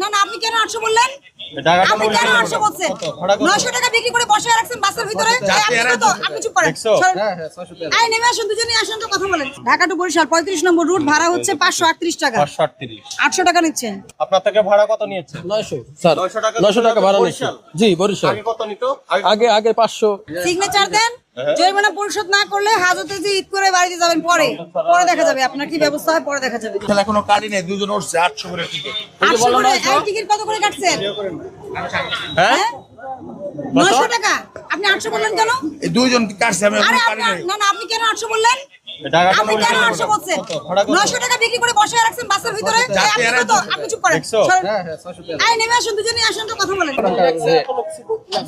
না না আপনি কেন আটশো বললেন? আপনি কেন আটশো বলছেন? কত? ভাড়া কত? নয়শো টাকা বিক্রি করে বসে রাখছেন বাসের ভিতরে? আপনি এরা কত? আপনি চুপ করেন। একশো? সরেন। হ্যাঁ হ্যাঁ ছয়শো টাকা এই নেমে আসুন দুজনে আসুন তো কথা বলেন। ঢাকা টু বরিশাল পঁয়ত্রিশ নম্বর রুট ভাড়া হচ্ছে পাঁচশো আটত্রিশ টাকা। আটশো টাকা নিচ্ছেন আপনার থেকে ভাড়া কত নিয়েছে? নয়শো। স্যার নয়শো টাকা ভাড়া নিচ্ছি। জি বরিশাল। আগে কত নিত? আগে পাঁচশো। সিগনেচার দেন। হ্যাঁ। জরিমানা পরিশোধ না করলে হাজতে যে ঈদ করে বাড়িতে যাবেন পরে। পরে দেখা যাবে। আপনার কি ব্যবস্থা হয়? পরে দেখা যাবে। তাহলে কোনো গাড়ি নেই। দুজন উঠছে আটশো করে টিকিট আটশো করে টিকিট কত করে কাটছেন? হ্যাঁ? হ্যাঁ? নয়শো টাকা। আপনি আটশো বললেন কেন? এই দুইজন কাটছে? আমি আরে আপনার না না আপনি কেন আটশো বললেন? আপনি কেন আটশো? বলছেন? নয়শো টাকা বিক্রি করে বসে রাখছেন বাসের ভিতরে? এই, যাত্রী আপনি এরা কত? আপনি চুপ করেন। সরেন। হ্যাঁ হ্যাঁ নেমে আসুন দুজনে আসুন তো কথা বলেন।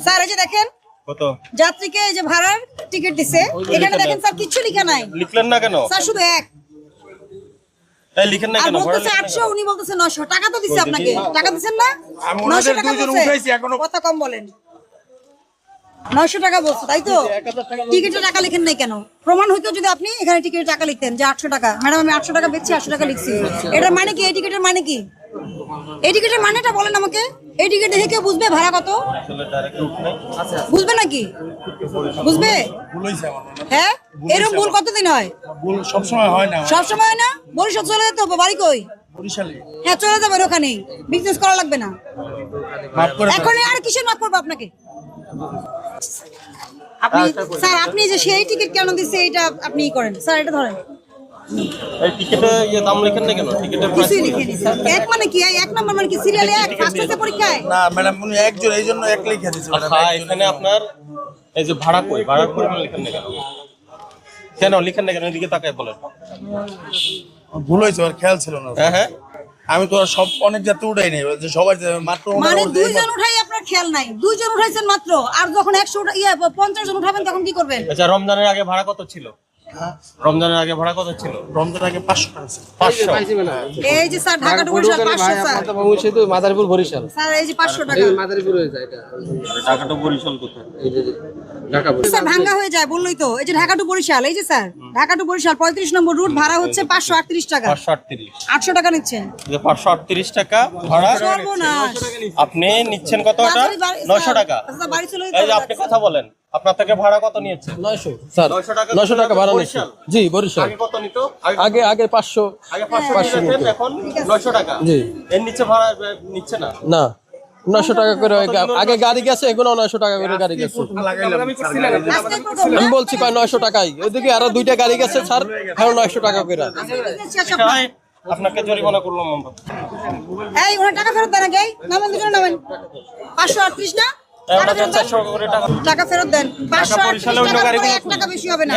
স্যার এই যে দেখেন কত? যাত্রীকে এই যে ভাড়ার টিকিট দিছে এখানে দেখেন স্যার কিচ্ছু লিখা নাই। লিখলেন না কেন? স্যার শুধু এক। লিখেন না কেন? বলতেছে লিখলেন না আটশো উনি বলতেছে নশো টাকা তো দিচ্ছে আপনাকে। টাকা দিচ্ছেন না? আমি ওনাদের নয়শো টাকা দুইজন বলছে উঠাইছি, এখনো- কথা কম বলেন। নয়শো টাকা বলছে তাই তো? টিকিটের টাকা লিখেন নাই কেন? প্রমাণ হইতো যদি আপনি এখানে টিকিটের টাকা লিখতেন যে আটশো টাকা। ম্যাডাম আমি আটশো টাকা বেচছি আটশো টাকা লিখছি। এটার মানে কি? এই টিকিটের মানে কি? এই টিকিটের মানেটা বলেন আমাকে। এই টিকিট দেখে বুঝবে ভাড়া কত? বুঝবে নাকি? বুঝবে? হয়। এরকম ভুল কতদিন হয়? সবসময় হয় না সব সময় হয় না? বরিশাল চলে যেতে হবে বাড়ি কই? হ্যাঁ চলে যাবেন ওখানেই। বিজনেস করা লাগবে না। এখন আর কিসের মাফ করব আপনাকে? আপনি স্যার আপনি যে সেই টিকিট কেন দিচ্ছে এটা আপনি করেন। স্যার এটা ধরেন। এই টিকিটে ইয়ে দাম লিখেন না কেন? টিকিটের প্রাইস কিছুই লিখে স্যার এক মানে কি? এক নম্বর মানে কি? সিরিয়ালে এক ফার্স্ট পরীক্ষায়? না ম্যাডাম উনি একজন এই জন্য এক লিখে ম্যাডাম আচ্ছা এখানে আপনার এই যে ভাড়া কই? ভাড়ার পরিমাণ লিখেন না কেন? কেন লিখেন না কেন? এদিকে তাকায় বলেন। ভুল হয়েছে ওর খেয়াল ছিল না। হ্যাঁ হ্যাঁ। আমি তো সব অনেক যাত্রী উঠাই নেই যে সবাই মাত্র মানে দুইজন উঠাই আপনার খেয়াল নাই। দুইজন উঠাইছেন মাত্র। আর যখন একশো ইয়ে পঞ্চাশ জন উঠাবেন তখন কি করবেন? আচ্ছা রমজানের আগে ভাড়া কত ছিল? রমজানের আগে ভাড়া কত ছিল? রমজান আগে পাঁচশো টাকা ছিল। পাঁচশো? এই যে স্যার ঢাকা টু বরিশাল পাঁচশো স্যার। সেতু মাদারীপুর বরিশাল। স্যার এই যে পাঁচশো টাকা। মাদারীপুর হয়ে যায় এটা। টাকাটা বরিশাল কোথায়? এই যে যে, ঢাকা স্যার ভাঙ্গা হয়ে যায় বললোই তো। এই যে ঢাকা টু বরিশাল এই যে স্যার ঢাকা টু বরিশাল পঁয়ত্রিশ নম্বর রুট ভাড়া হচ্ছে পাঁচশো আটত্রিশ টাকা। পাঁচশো আটত্রিশ। আটশো টাকা নিচ্ছেন। পাঁচশো আটত্রিশ টাকা ভাড়া আপনি নিচ্ছেন কত এটা তাড়াতাড়ি বাড়ি- নয়শো টাকা। আচ্ছা, বাড়ি চলে যেতে এই যে আপনি কথা বলেন। আপনার থেকে ভাড়া কত নিয়েছে? নয়শো। স্যার 900 টাকা ভাড়া নিচ্ছি বরিশাল? জি বরিশাল। আগে কত নিত? আগে আগে আগে পাঁচশো আগে পাঁচশো পাঁচশো নিতেন নিত। এখন নয়শো টাকা। জি। এর নিচে ভাড়া নিচ্ছে না? না নয়শো টাকা করে আগে গাড়ি গেছে টাকা করে গাড়ি গেছে। আমি বলছি কয় টাকাই। ওইদিকে আরও দুইটা গাড়ি গেছে স্যার এখন নয়শো টাকা করে। আপনাকে জরিমানা করলাম আমরা। এই ওনার টাকা ফেরত দেন আগে। নামেন দুজনে নামেন। পাঁচশো আটত্রিশ না? টাকা ফেরত দেন চারশো করে টাকা টাকা ফেরত দেন। পাঁচশো টাকা বেশি হবে না।